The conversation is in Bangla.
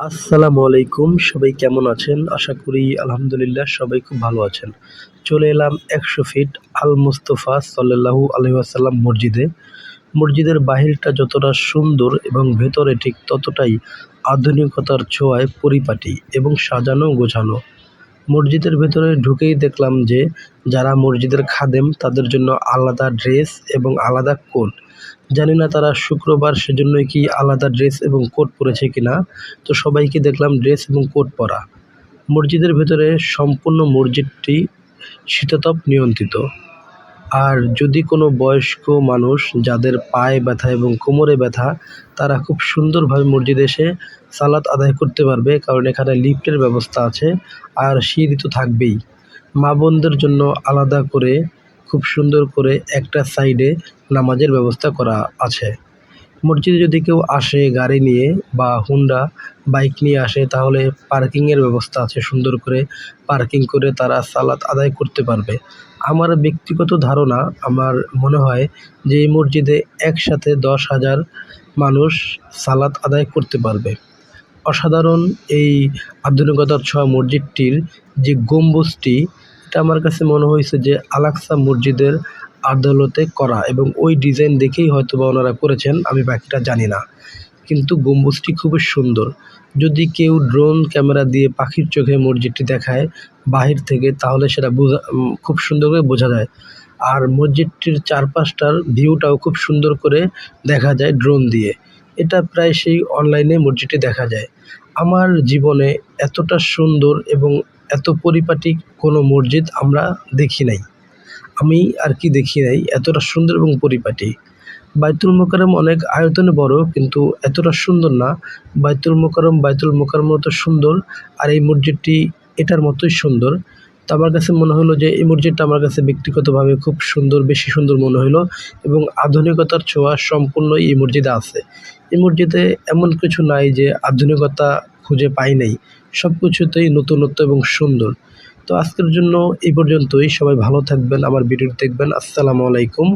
আসসালামু আলাইকুম, সবাই কেমন আছেন? আশা করি আলহামদুলিল্লাহ সবাই খুব ভালো আছেন। চলে এলাম একশো ফিট আল মুস্তফা সাল্লাহু আলহিহাসাল্লাম মসজিদে। মসজিদের বাহিরটা যতটা সুন্দর এবং ভেতরে ঠিক ততটাই আধুনিকতার ছোঁয়ায় পরিপাটি এবং সাজানো গোছানো। মসজিদের ভেতরে ঢুকেই দেখলাম যে, যারা মসজিদের খাদেম, তাদের জন্য আলাদা ড্রেস এবং আলাদা কোট। জানি না তারা শুক্রবার সেজন্যই কি আলাদা ড্রেস এবং কোট পরেছে কিনা, তো সবাইকে দেখলাম ড্রেস এবং কোট পরা। মসজিদের ভেতরে সম্পূর্ণ মসজিদটি শীততাপ নিয়ন্ত্রিত। আর যদি কোনো বয়স্ক মানুষ যাদের পায়ে ব্যথা এবং কোমরে ব্যথা, তারা খুব সুন্দরভাবে মসজিদে এসে সালাত আদায় করতে পারবে, কারণ এখানে লিফটের ব্যবস্থা আছে আর সিঁড়ি তো থাকবেই। মা বোনদের জন্য আলাদা করে, খুব সুন্দর করে একটা সাইডে নামাজের ব্যবস্থা করা আছে। মসজিদে যদি কেউ আসে গাড়ি নিয়ে বা হুন্ডা, বাইক নিয়ে আসে, তাহলে পার্কিংয়ের ব্যবস্থা আছে সুন্দর করে। পার্কিং করে তারা সালাত আদায় করতে পারবে। আমার ব্যক্তিগত ধারণা, আমার মনে হয় যে এই মসজিদে একসাথে দশ হাজার মানুষ সালাত আদায় করতে পারবে। অসাধারণ এই আধুনিকতার ছোঁয়া মসজিদটির যে গম্বুজটি এটা আমার কাছে মনে হয়েছে যে আলাক্সা মসজিদের আদালতে করা এবং ওই ডিজাইন দেখেই হয়তো বা ওনারা করেছেন, আমি বাকিটা জানি না। কিন্তু গম্বুজটি খুবই সুন্দর। যদি কেউ ড্রোন ক্যামেরা দিয়ে পাখির চোখে মসজিদটি দেখায় বাহির থেকে, তাহলে সেটা বোঝা খুব সুন্দর করে বোঝা যায়। আর মসজিদটির চারপাশটার ভিউটাও খুব সুন্দর করে দেখা যায় ড্রোন দিয়ে। এটা প্রায় সেই অনলাইনে মসজিদটি দেখা যায়। আমার জীবনে এতটা সুন্দর এবং এত পরিপাটি কোনো মসজিদ আমরা দেখি নাই। আমি আর কি দেখি নাই, এতটা সুন্দর এবং পরিপাটি। বাইতুল মোকারম অনেক আয়তনে বড়, কিন্তু এতটা সুন্দর না। বাইতুল মোকারম বাইতুল মোকারম মতো সুন্দর, আর এই মসজিদটি এটার মতোই সুন্দর। তো আমার কাছে মনে হলো যে এই মসজিদটা আমার কাছে ব্যক্তিগতভাবে খুব সুন্দর, বেশি সুন্দর মনে হলো এবং আধুনিকতার ছোঁয়া সম্পূর্ণ এই মসজিদে আছে। এই মসজিদে এমন কিছু নাই যে আধুনিকতা খুঁজে পাই নাই। সব কিছুতেই নতুনত্ব এবং সুন্দর। তো আজকের জন্য এই পর্যন্তই। সবাই ভালো থাকবেন, আমার ভিডিও দেখবেন। আসসালামু আলাইকুম।